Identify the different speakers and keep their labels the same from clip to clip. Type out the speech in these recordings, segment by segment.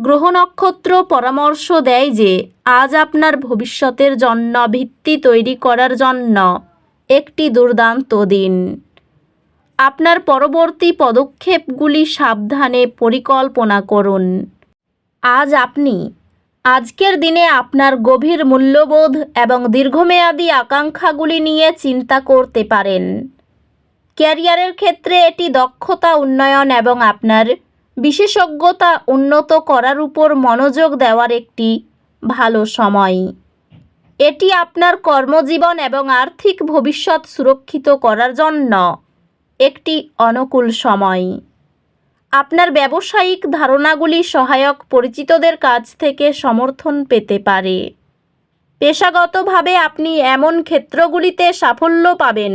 Speaker 1: গ্রহ নক্ষত্র পরামর্শ দেয় যে, আজ আপনার ভবিষ্যতের জন্য ভিত্তি তৈরি করার জন্য একটি দুর্দান্ত দিন। আপনার পরবর্তী পদক্ষেপগুলি সাবধানে পরিকল্পনা করুন। আজ আপনি, আজকের দিনে আপনার গভীর মূল্যবোধ এবং দীর্ঘমেয়াদী আকাঙ্ক্ষাগুলি নিয়ে চিন্তা করতে পারেন। ক্যারিয়ারের ক্ষেত্রে এটি দক্ষতা উন্নয়ন এবং আপনার বিশেষজ্ঞতা উন্নত করার উপর মনোযোগ দেওয়ার একটি ভালো সময়। এটি আপনার কর্মজীবন এবং আর্থিক ভবিষ্যৎ সুরক্ষিত করার জন্য একটি অনুকূল সময়। আপনার ব্যবসায়িক ধারণাগুলি সহায়ক পরিচিতদের কাছ থেকে সমর্থন পেতে পারে। পেশাগতভাবে আপনি এমন ক্ষেত্রগুলিতে সাফল্য পাবেন,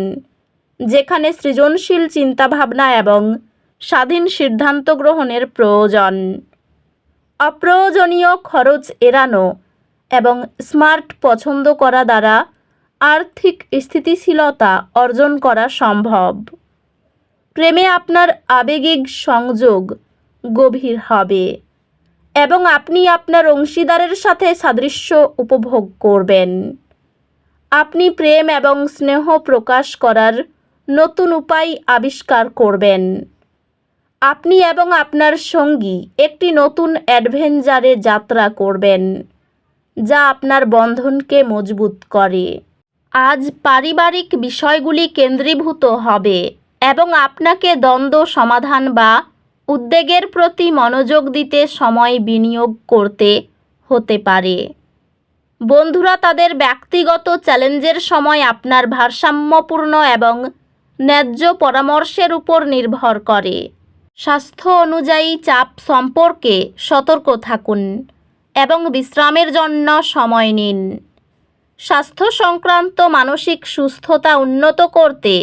Speaker 1: যেখানে সৃজনশীল চিন্তাভাবনা এবং স্বাধীন সিদ্ধান্ত গ্রহণের প্রয়োজন। অপ্রয়োজনীয় খরচ এড়ানো এবং স্মার্ট পছন্দ করা দ্বারা আর্থিক স্থিতিশীলতা অর্জন করা সম্ভব। প্রেমে আপনার আবেগিক সংযোগ গভীর হবে এবং আপনি আপনার অংশীদারের সাথে সাদৃশ্য উপভোগ করবেন। আপনি প্রেম এবং স্নেহ প্রকাশ করার নতুন উপায় আবিষ্কার করবেন। আপনি এবং আপনার সঙ্গী একটি নতুন অ্যাডভেঞ্চারে যাত্রা করবেন, যা আপনার বন্ধনকে মজবুত করে। আজ পারিবারিক বিষয়গুলি কেন্দ্রীভূত হবে এবং আপনাকে দ্বন্দ্ব, সমাধান বা উদ্বেগের প্রতি মনোযোগ দিতে সময় বিনিয়োগ করতে হতে পারে। বন্ধুরা, তাদের ব্যক্তিগত চ্যালেঞ্জের সময় আপনার ভারসাম্যপূর্ণ এবং ন্যায্য পরামর্শের উপর নির্ভর করে। স্বাস্থ্য অনুযায়ী চাপ সম্পর্কে সতর্ক থাকুন এবং বিশ্রামের জন্য সময় নিন। স্বাস্থ্য সংক্রান্ত মানসিক সুস্থতা উন্নত করতে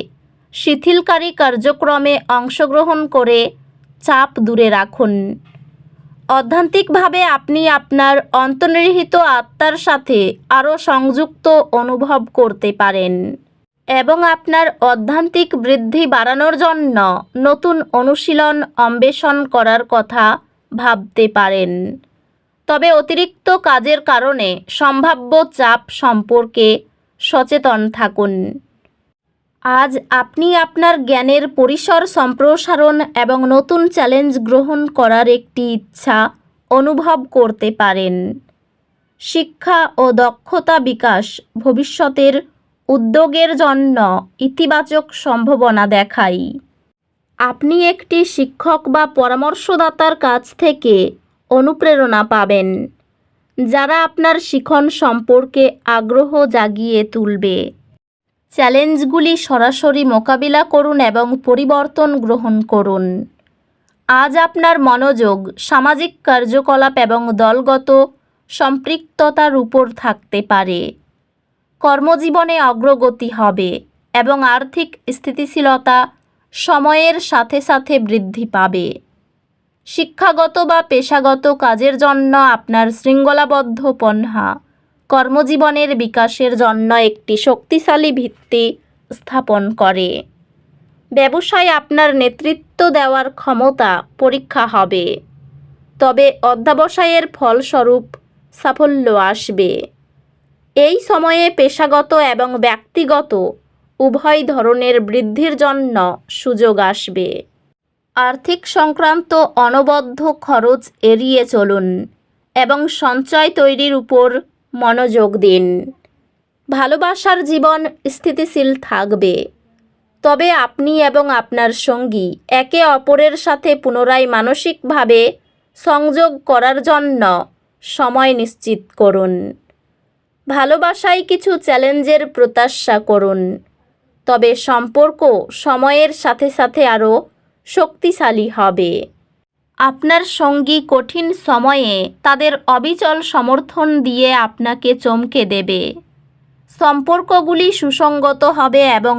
Speaker 1: শিথিলকারী কার্যক্রমে অংশগ্রহণ করে চাপ দূরে রাখুন। অধ্যান্তিকভাবে আপনি আপনার অন্তর্নিহিত আত্মার সাথে আরও সংযুক্ত অনুভব করতে পারেন। এবং আপনার অধ্যান্তিক বৃদ্ধি বাড়ানোর জন্য নতুন অনুশীলন অন্বেষণ করার কথা ভাবতে পারেন। তবে অতিরিক্ত কাজের কারণে সম্ভাব্য চাপ সম্পর্কে সচেতন থাকুন। আজ আপনি আপনার জ্ঞানের পরিসর সম্প্রসারণ এবং নতুন চ্যালেঞ্জ গ্রহণ করার একটি ইচ্ছা অনুভব করতে পারেন। শিক্ষা ও দক্ষতা বিকাশ ভবিষ্যতের উদ্যোগের জন্য ইতিবাচক সম্ভাবনা দেখাই। আপনি একটি শিক্ষক বা পরামর্শদাতার কাছ থেকে অনুপ্রেরণা পাবেন, যারা আপনার শিখন সম্পর্কে আগ্রহ জাগিয়ে তুলবে। চ্যালেঞ্জগুলি সরাসরি মোকাবিলা করুন এবং পরিবর্তন গ্রহণ করুন। আজ আপনার মনোযোগ সামাজিক কার্যকলাপ এবং দলগত সম্পৃক্ততার উপর থাকতে পারে। কর্মজীবনে অগ্রগতি হবে এবং আর্থিক স্থিতিশীলতা সময়ের সাথে সাথে বৃদ্ধি পাবে। শিক্ষাগত বা পেশাগত কাজের জন্য আপনার শৃঙ্খলাবদ্ধ পন্হা কর্মজীবনের বিকাশের জন্য একটি শক্তিশালী ভিত্তি স্থাপন করে। ব্যবসায় আপনার নেতৃত্ব দেওয়ার ক্ষমতা পরীক্ষা হবে। তবে অধ্যাবসায়ের ফলস্বরূপ সাফল্য আসবে। এই সময়ে পেশাগত এবং ব্যক্তিগত উভয় ধরনের বৃদ্ধির জন্য সুযোগ আসবে। আর্থিক সংক্রান্ত অনবদ্য খরচ এড়িয়ে চলুন এবং সঞ্চয় তৈরির উপর মনোযোগ দিন। ভালোবাসার জীবন স্থিতিশীল থাকবে। তবে আপনি এবং আপনার সঙ্গী একে অপরের সাথে পুনরায় মানসিকভাবে সংযোগ করার জন্য সময় নিশ্চিত করুন। ভালোবাসায় কিছু চ্যালেঞ্জের প্রত্যাশা করুন। তবে সম্পর্ক সময়ের সাথে সাথে আরও শক্তিশালী হবে। আপনার সঙ্গী কঠিন সময়ে তাদের অবিচল সমর্থন দিয়ে আপনাকে চমকে দেবে। সম্পর্কগুলি সুসঙ্গত হবে এবং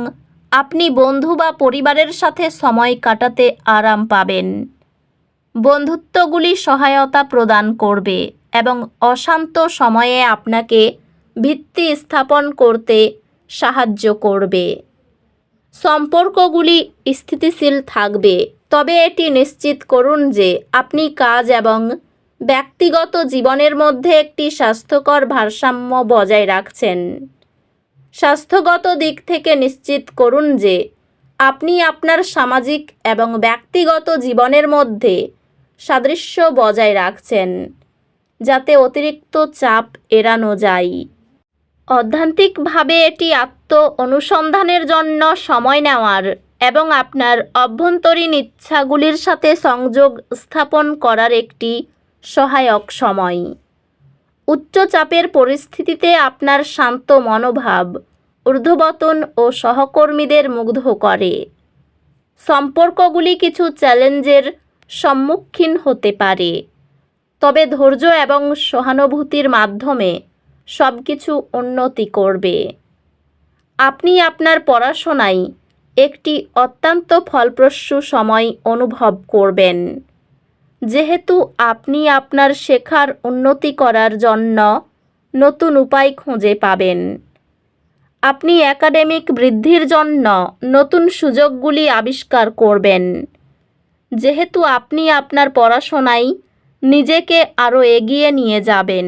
Speaker 1: আপনি বন্ধু বা পরিবারের সাথে সময় কাটাতে আরাম পাবেন। বন্ধুত্বগুলি সহায়তা প্রদান করবে এবং অশান্ত সময়ে আপনাকে ভিত্তি স্থাপন করতে সাহায্য করবে। সম্পর্কগুলি স্থিতিশীল থাকবে। তবে এটি নিশ্চিত করুন যে আপনি কাজ এবং ব্যক্তিগত জীবনের মধ্যে একটি স্বাস্থ্যকর ভারসাম্য বজায় রাখছেন। স্বাস্থ্যগত দিক থেকে নিশ্চিত করুন যে আপনি আপনার সামাজিক এবং ব্যক্তিগত জীবনের মধ্যে সাদৃশ্য বজায় রাখছেন, যাতে অতিরিক্ত চাপ এড়ানো যায়। অধ্যান্তিকভাবে এটি আত্ম অনুসন্ধানের জন্য সময় নেওয়ার এবং আপনার অভ্যন্তরীণ ইচ্ছাগুলির সাথে সংযোগ স্থাপন করার একটি সহায়ক সময়। উচ্চ চাপের পরিস্থিতিতে আপনার শান্ত মনোভাব ঊর্ধ্ববতন ও সহকর্মীদের মুগ্ধ করে। সম্পর্কগুলি কিছু চ্যালেঞ্জের সম্মুখীন হতে পারে। তবে ধৈর্য এবং সহানুভূতির মাধ্যমে সব কিছু উন্নতি করবে। আপনি আপনার পড়াশোনায় একটি অত্যন্ত ফলপ্রসূ সময় অনুভব করবেন। যেহেতু আপনি আপনার শেখার উন্নতি করার জন্য নতুন উপায় খুঁজে পাবেন। আপনি একাডেমিক বৃদ্ধির জন্য নতুন সুযোগগুলি আবিষ্কার করবেন। যেহেতু আপনি আপনার পড়াশোনায় নিজেকে আরও এগিয়ে নিয়ে যাবেন।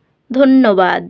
Speaker 1: ধন্যবাদ।